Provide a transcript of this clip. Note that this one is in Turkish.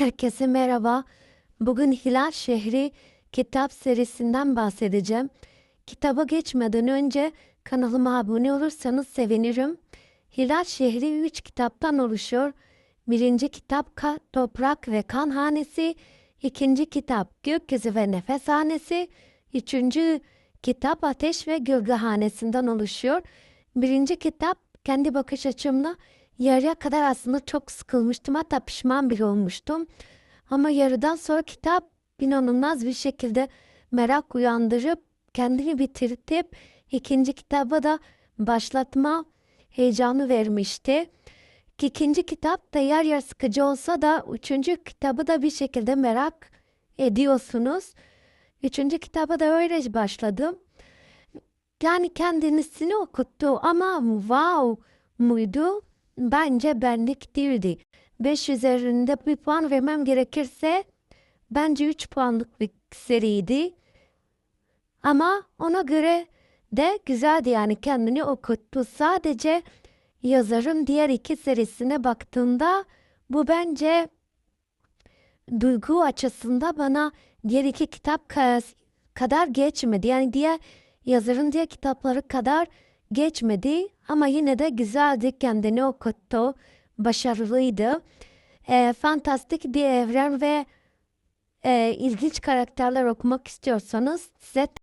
Herkese merhaba. Bugün Hilal Şehri kitap serisinden bahsedeceğim. Kitaba geçmeden önce kanalıma abone olursanız sevinirim. Hilal Şehri 3 kitaptan oluşuyor. Birinci kitap Ka- Toprak ve Kan Hanesi, ikinci kitap Gökyüzü ve Nefes Hanesi, üçüncü kitap Ateş ve Gölge Hanesi'nden oluşuyor. Birinci kitap kendi bakış açımla yarıya kadar aslında çok sıkılmıştım hatta pişman bile olmuştum. Ama yarıdan sonra kitap inanılmaz bir şekilde merak uyandırıp kendini bitirtip ikinci kitaba da başlatma heyecanı vermişti. İkinci kitap da yer yer sıkıcı olsa da üçüncü kitabı da bir şekilde merak ediyorsunuz. Üçüncü kitaba da öyle başladım. Yani kendisini okuttu ama wow muydu? Bence benlik değildi. 5 üzerinde bir puan vermem gerekirse bence 3 puanlık bir seriydi. Ama ona göre de güzeldi yani kendini okuttu. Sadece yazarın diğer iki serisine baktığımda bu bence duygu açısında bana diğer iki kitap ka- kadar geçmedi. Yani diğer yazarın diğer kitapları kadar geçmedi ama yine de güzeldi kendini okuttu. Başarılıydı. Eee, fantastik bir evren ve eee, ilginç karakterler okumak istiyorsanız size